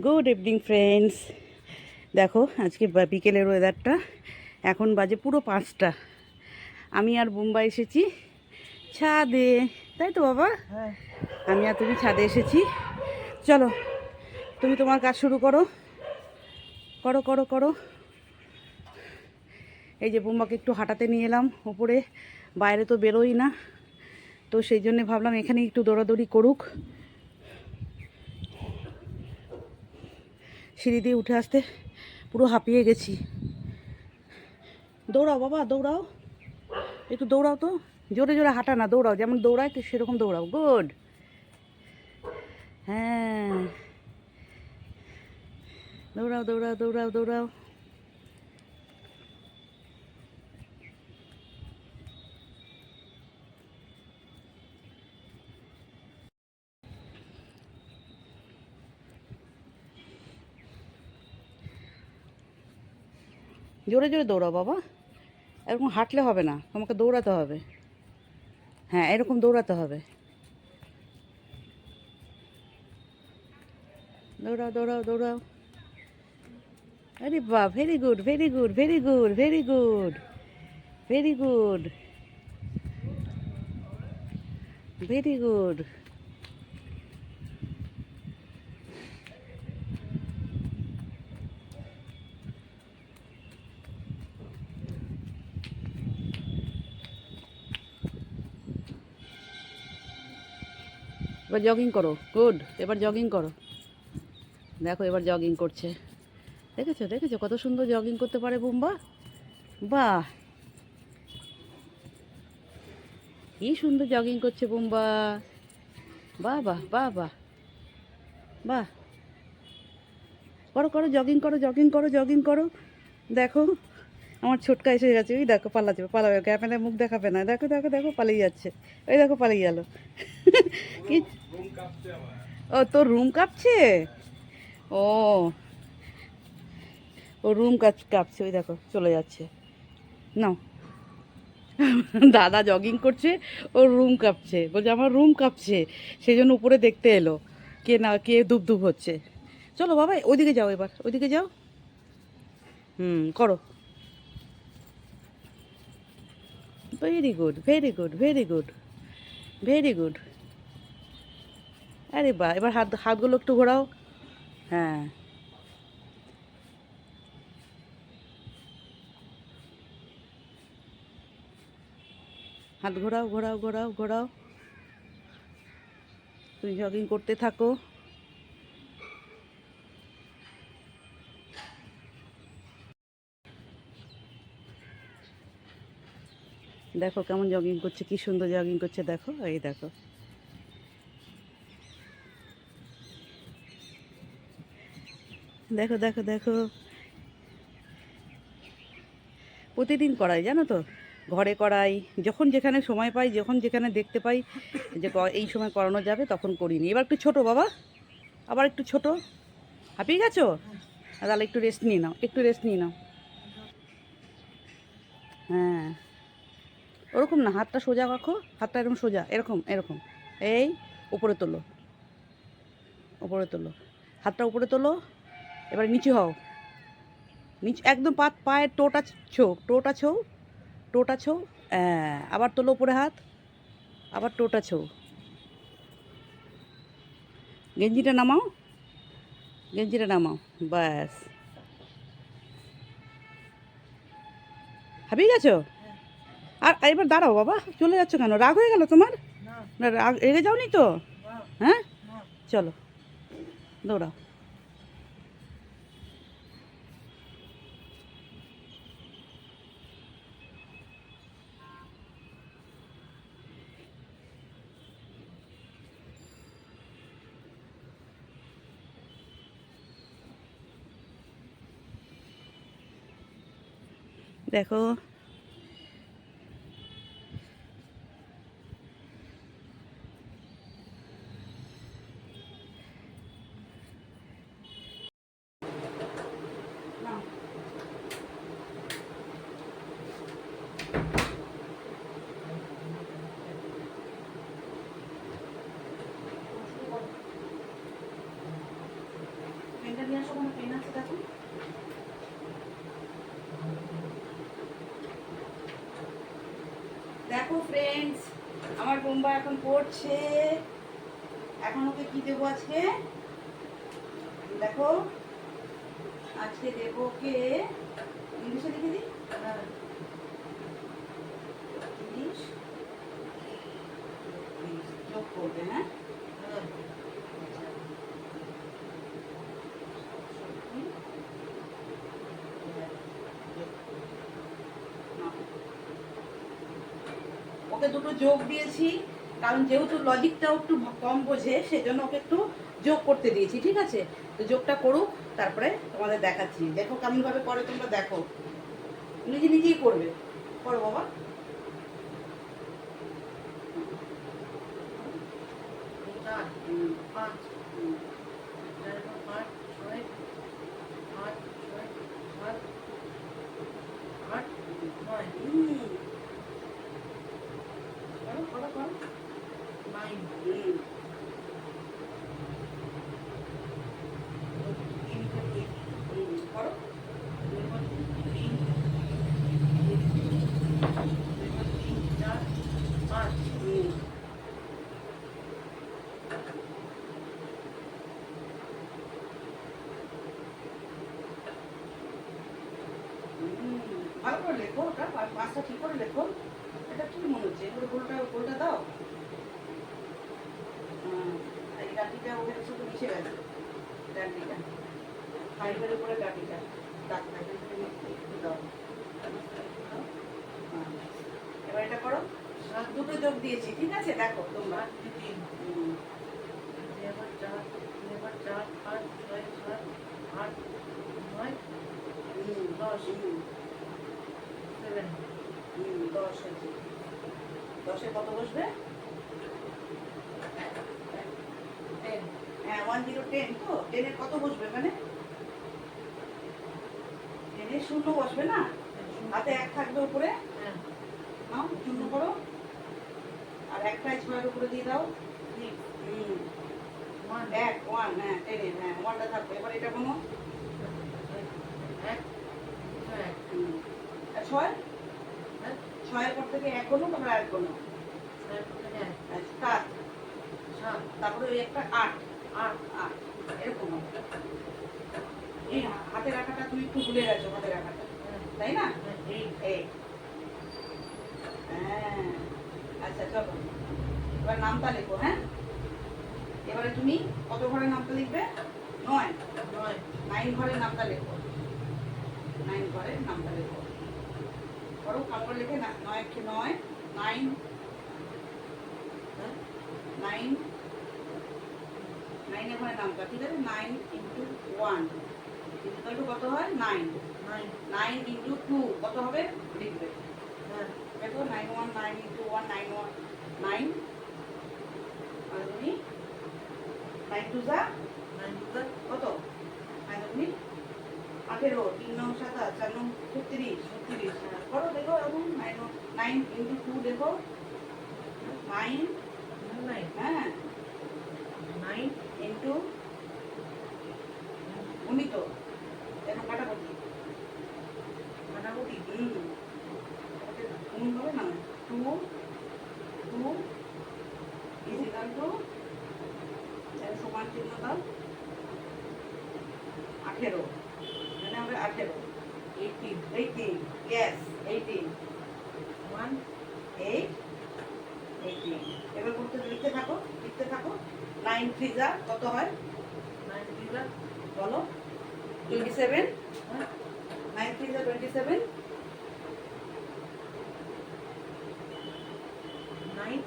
Good evening friends দেখো আজকে বিকেলের ওয়েদারটা এখন বাজে পুরো পাঁচটা। আমি আর বোম্বাই এসেছি ছাদে। তাই তো বাবা? আমি আর তুমি ছাদে এসেছি। চলো তুমি তোমার কাজ শুরু করো। করো করো করো। এই যে বোম্বাকে একটু হাঁটাতে নিয়ে এলাম ওপরে। বাইরে তো বেরোই না। তো সেই জন্যে ভাবলাম এখানে একটু দৌড়াদৌড়ি করুক। সিঁড়ি দিয়ে উঠে আসতে পুরো হাঁপিয়ে গেছি। দৌড়াও বাবা, দৌড়াও। একটু দৌড়াও তো। জোরে জোরে হাঁটা না, দৌড়াও। যেমন দৌড়ায়, তো সেরকম দৌড়াও। গুড হ্যাঁ। দৌড়াও দৌড়াও দৌড়াও দৌড়াও। জোরে জোরে দৌড়াও বাবা। এরকম হাঁটলে হবে না, তোমাকে দৌড়াতে হবে। হ্যাঁ এরকম দৌড়াতে হবে। দৌড়াও দৌড়াও দৌড়াও। আরে বা very good very good very good very good very good very good এবার জগিং করো। গুড এবার জগিং করো। দেখো, এবার জগিং করছে। দেখেছ দেখেছ? কত সুন্দর জগিং করতে পারে বুম্বা? বাহ! কি সুন্দর জগিং করছে বুম্বা। বাহ বাহ বাহ বাহ। বাহ। করো করো জগিং করো জগিং করো জগিং করো। দেখো, আমার ছোটকা এসে গেছে। ওই দেখো, পালাচ্ছে, পালাবে। ক্যামেরায় মুখ দেখাবে না। দেখো দেখো দেখো, পালিয়ে যাচ্ছে। ওই দেখো, পালিয়ে গেল। ও, তোর রুম কাঁপছে? ও। ও রুম কাপ কাঁপছে, ওই দেখো, চলে যাচ্ছে। নাও। দাদা জগিং করছে, ও রুম কাঁপছে। বলছে, আমার রুম কাঁপছে। সেই জন্য উপরে দেখতে এলো। কে না, কে ধুপ হচ্ছে। চলো বাবা ওইদিকে যাও এবার, ওইদিকে যাও। হুম, করো। Very good very good very good very good আরে বা, এবার হাত, হাতগুলো একটু ঘোরাও। হ্যাঁ। হাত ঘোরাও ঘোরাও ঘোরাও ঘোরাও। তুমি জগিং করতে থাকো। দেখো কেমন জগিং করছে, কি সুন্দর জগিং করছে, দেখো, এই দেখো। দেখো দেখো দেখো। প্রতিদিন করাই, জানো তো? ঘরে করাই, যখন যেখানে সময় পাই, যখন যেখানে দেখতে পাই যে এই সময় করানো যাবে, তখন করিনি। এবার একটু ছোট, বাবা। আবার একটু ছোট। হাঁপিয়ে গেছো? তাহলে একটু রেস্ট নিয়ে নাও, একটু রেস্ট নিয়ে নাও। হ্যাঁ। ওরকম না, হাতটা সোজা রাখো, হাতটা এরকম সোজা, এরকম এরকম। এই, উপরে তোলো। উপরে তোলো। হাতটা উপরে তোলো। এবার নিচে হও। নিচে একদম পা পায়ের টোটা ছো টোটা ছো টোটা ছো হ্যাঁ আবার তোলো উপরে হাত আবার টোটা ছো। গেঞ্জিটা নামাও গেঞ্জিটা নামাও ব্যাস। হাবিয়ে গেছো? আর আর এবার দাঁড়াও বাবা চলে যাচ্ছ কেন? রাগ হয়ে গেল তোমার? না। রাগ রেগে যাওনি তো? হ্যাঁ? চলো দৌড়াও। দেখো Ainda me achou uma pena, você tá com friends আমার বোম্বা এখন পড়ছে। এখন ওকে কী দেবো আজকে? দেখো, আজকে দেব ওকে ইংলিশে লিখে দিই? ইংলিশ যোগ করবে হ্যাঁ? ওকে দুটো যোগ দিয়েছি, কারণ যেহেতু লজিকটাও একটু কম বোঝে, সেজন্য ওকে একটু যোগ করতে দিয়েছি, ঠিক আছে? তো যোগটা করুক, তারপরে তোমাদের দেখাচ্ছি। দেখো কেমনভাবে করে তোমরা দেখো। নিজে নিজেই করবে। করো বাবা। পাঁচ পাঁচ ছয় আট ছয় সাত আট নয় হুম। করো করো করো নাইন হুম, তিন থেকে হুম, করো দুই পাঁচ তিন দুই পাঁচ তিন চার পাঁচ হুম। হুম, ভালো করে লেখো ওটা পা- পাঁচটা ঠিক করে লেখো এটা কি মনে হচ্ছে এগুলো গোলটা গোলটা দাও হুম, এই ডাটিটা ওখানে শুধু মিশে গেছে ডাটিটা ফাইভের উপরে ডাটিটা দাগ থাকে একটু দাও। হ্যাঁ। এবার এটা করো। দুটো যোগ দিয়েছি ঠিক আছে? দেখো তোমরা। চার পাঁচ ছয় সাত আট নয় দশ। সেভেন। দশ হয়েছে দশে কত বসবে টেন হ্যাঁ ওয়ান জিরো টেন তো টেনের কত বসবে মানে? টেনের শূন্য বসবে না? হাতে এক থাকবে উপরে। হ্যাঁ। নাও শূন্য করো। আর একটাই ছয়ের উপরে দিয়ে দাও। ওয়ান এক ওয়ান হ্যাঁ টেনের হ্যাঁ ওয়ানটা থাকবে। এবার এটা কোনো? ছয়। হ্যাঁ। ছয়ের পর থেকে এক কোনো তারপরে এক কোনো সাত। সাত। তারপরে ওই একটা আট। আট আট এরকম এই হাতে রাখাটা তুমি একটু ভুলে গেছো হাতে রাখাটা। হ্যাঁ তাই না? এইট এই। হ্যাঁ। আচ্ছা চলো। এবার নামটা লেখো হ্যাঁ? এবারে তুমি কত ঘরের নামটা লিখবে? নয়। নয়। নাইন ঘরের নামটা লেখো। নাইন ঘরের নামটা লেখো। করো কামড় লিখে না নয় নয় নাইন। হ্যাঁ? নাইন ঘরের নামটা ঠিক আছে? Nine into one equal to কত হয়? নাইন নাইন ইন্টু টু কত হবে? লিখবে দেখো nine one nine into one nine one nine আর তুমি? নাইন টু যা? নাইন টু দ্য কত? নাইন তুমি? আঠেরো তিন নং সাতাশ চার নং ছত্রিশ ছত্রিশ। করো দেখো এখন নাইন নাইন ইন্টু টু দেখো। নাইন নাইন হ্যাঁ। ইন্টু উনি তো কাটাকুটি। কাটাকুটি, হুম। হবে না, টু টু ইজিকাল টু সমান চিহ্ন দাও আঠেরো। মানে হবে আঠেরো eighteen eighteen yes eighteen one eight eighteen এবার করতে লিখতে থাকো লিখতে থাকো নাইন থ্রি যা কত হয়? নাইন থ্রি দ্য বলো। টোয়েন্টি সেভেন নাইন থ্রি যা টোয়েন্টি সেভেন নাইন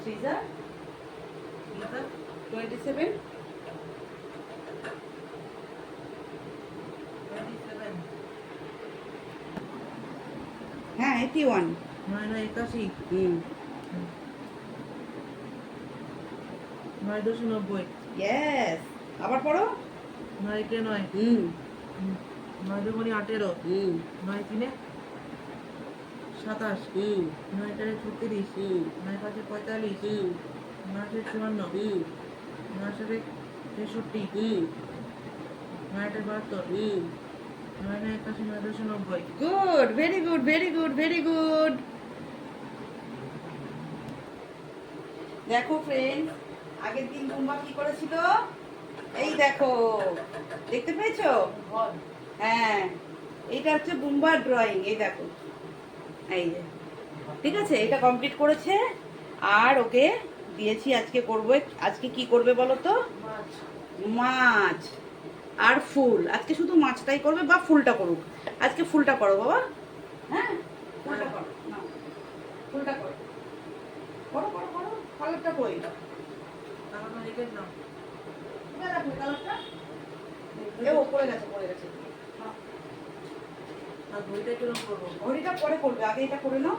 থ্রি যা টোয়েন্টি সেভেন হ্যাঁ এইটি ওয়ান নয় নয় একাশি। হুম। নয় দুশো নব্বই। ইয়েস আবার পড়ো? নয় কে নয়। হুম। নয় দুগুণি আঠেরো। হুম। নয় তিনে সাতাশ। হুম। নয় চারে ছত্রিশ। হুম। নয় পাঁচে পঁয়তাল্লিশ। হুম। নয় চারে চুয়ান্ন। হুম। নয় সাতে তেষট্টি। হুম। নয় নয়টা বাহাত্তর। হুম। নয় নয় একাশি নয় দুশো নব্বই। Good very good very good very good দেখো ফ্রেন্ড আগের দিন বুম্বা কি করেছিল? এই দেখো দেখতে পেয়েছ? হ্যাঁ এইটা হচ্ছে বুম্বার ড্রয়িং এই দেখো। এই যে ঠিক আছে এটা কমপ্লিট করেছে আর ওকে দিয়েছি আজকে করবে আজকে কি করবে বলো তো? মাছ। আর ফুল আজকে শুধু মাছটাই করবে বা ফুলটা করুক? আজকে ফুলটা করো বাবা। হ্যাঁ ফুলটা করো। ফুলটা করো। করো করো করো কালারটা কই ঘড়িটা কীরকম করব? ঘড়িটা পরে করবে আগে এটা করে নাও।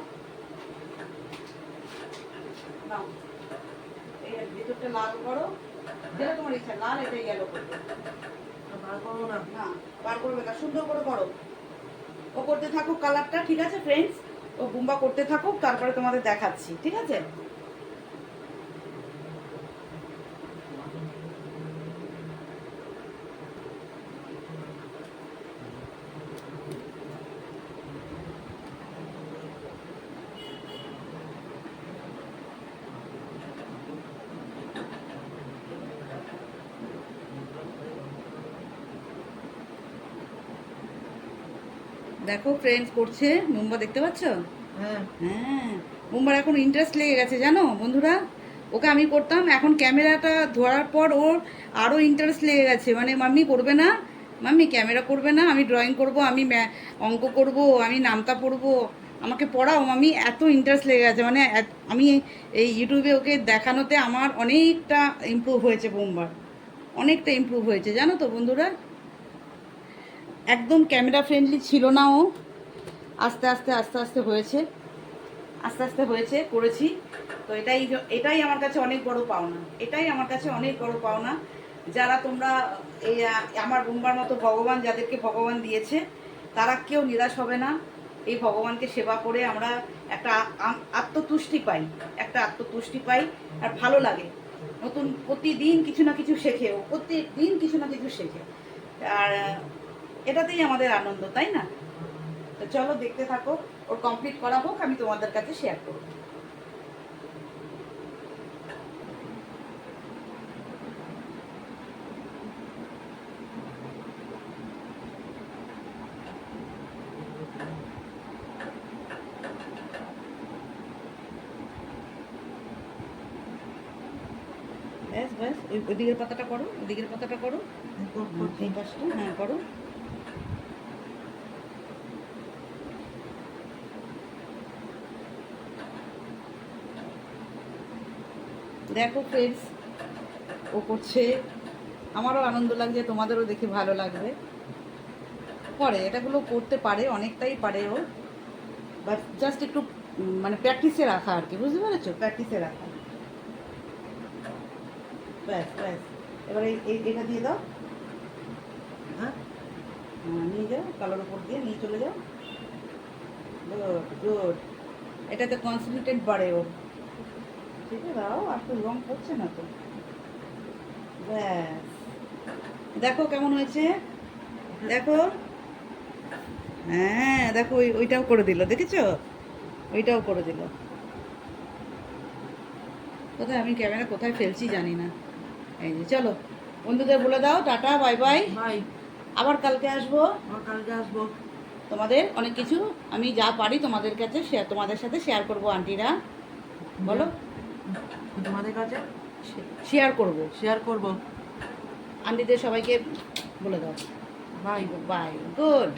নাও। এই ভিতরটা লাল করো। যেটা তোমার ইচ্ছা লাল করবে। বার করব না? না বার করবে না সুন্দর করে করো। ও করতে থাকুক কালারটা ঠিক আছে ফ্রেন্ডস ও বুম্বা করতে থাকুক তারপরে তোমাদের দেখাচ্ছি ঠিক আছে? দেখো ফ্রেন্ডস করছে বুম্বা দেখতে পাচ্ছ? হ্যাঁ। হ্যাঁ বুম্বার এখন ইন্টারেস্ট লেগে গেছে জানো বন্ধুরা? ওকে আমি করতাম এখন ক্যামেরাটা ধরার পর ওর আরও ইন্টারেস্ট লেগে গেছে। মানে মাম্মি করবে না? মাম্মি ক্যামেরা করবে না? আমি ড্রয়িং করব আমি অঙ্ক করব আমি নামতা পড়ব। আমাকে পড়াও মাম্মি। এত ইন্টারেস্ট লেগে গেছে। মানে আমি এই ইউটিউবে ওকে দেখানোতে আমার অনেকটা ইমপ্রুভ হয়েছে বুম্বার অনেকটা ইমপ্রুভ হয়েছে জানো তো বন্ধুরা? একদম ক্যামেরা ফ্রেন্ডলি ছিল না ও। আস্তে আস্তে আস্তে আস্তে হয়েছে। আস্তে আস্তে হয়েছে, করেছি। তো এটাই এটাই আমার কাছে অনেক বড় পাওনা। এটাই আমার কাছে অনেক বড় পাওনা। যারা তোমরা এই, আমার বুম্বার মতো ভগবান যাদেরকে ভগবান দিয়েছে, তারা কেউ নিরাশ হবে না। এই ভগবানকে সেবা করে আমরা একটা আত্মতুষ্টি পাই। একটা আত্মতুষ্টি পাই, আর ভালো লাগে। নতুন প্রতিদিন কিছু না কিছু শেখে ও। প্রতিদিন কিছু না কিছু শেখে। আর এটাতেই আমাদের আনন্দ তাই না? তো চলো দেখতে থাকো ওর কমপ্লিট করা হোক আমি তোমাদের কাছে শেয়ার করব। ব্যাস ব্যাস ওই ওদিকের পাতাটা করো ওদিকের পাতাটা করো। এই পাশটা হ্যাঁ করো। দেখো ফ্রেন্ডস ও করছে। আমারও আনন্দ লাগছে তোমাদেরও দেখে ভালো লাগবে। করে এটাগুলো করতে পারে অনেকটাই পারে ও। বাট জাস্ট একটু মানে প্র্যাকটিসে রাখা আর কি বুঝতে পেরেছ? প্র্যাকটিসে রাখা। ব্যাস ব্যাস। এবার এই এটা দিয়ে দাও। হ্যাঁ? হ্যাঁ, নিয়ে যাও কালোর উপর দিয়ে নিয়ে চলে যাও। গুড গুড এটাতে কনসেন্ট্রেট বাড়ে ওর ঠিক দাও আর তো রং পড়ছে না তো। ব্যাস। দেখো কেমন হয়েছে? দেখো। হ্যাঁ দেখো ওই ওইটাও করে দিল দেখেছ? ওইটাও করে দিল। কোথায়? আমি ক্যামেরা কোথায় ফেলছি জানি না। এই যে চলো। বন্ধুদের বলে দাও টাটা বাই বাই। আবার কালকে আসব। আমার কালকে আসব। তোমাদের অনেক কিছু আমি যা পারি তোমাদের কাছে শেয়ার তোমাদের সাথে শেয়ার করব আন্টিরা। বলো। তোমাদের কাছে? শেয়ার করব। শেয়ার করব। আন্টিদের সবাইকে বলে দাও। Bye bye good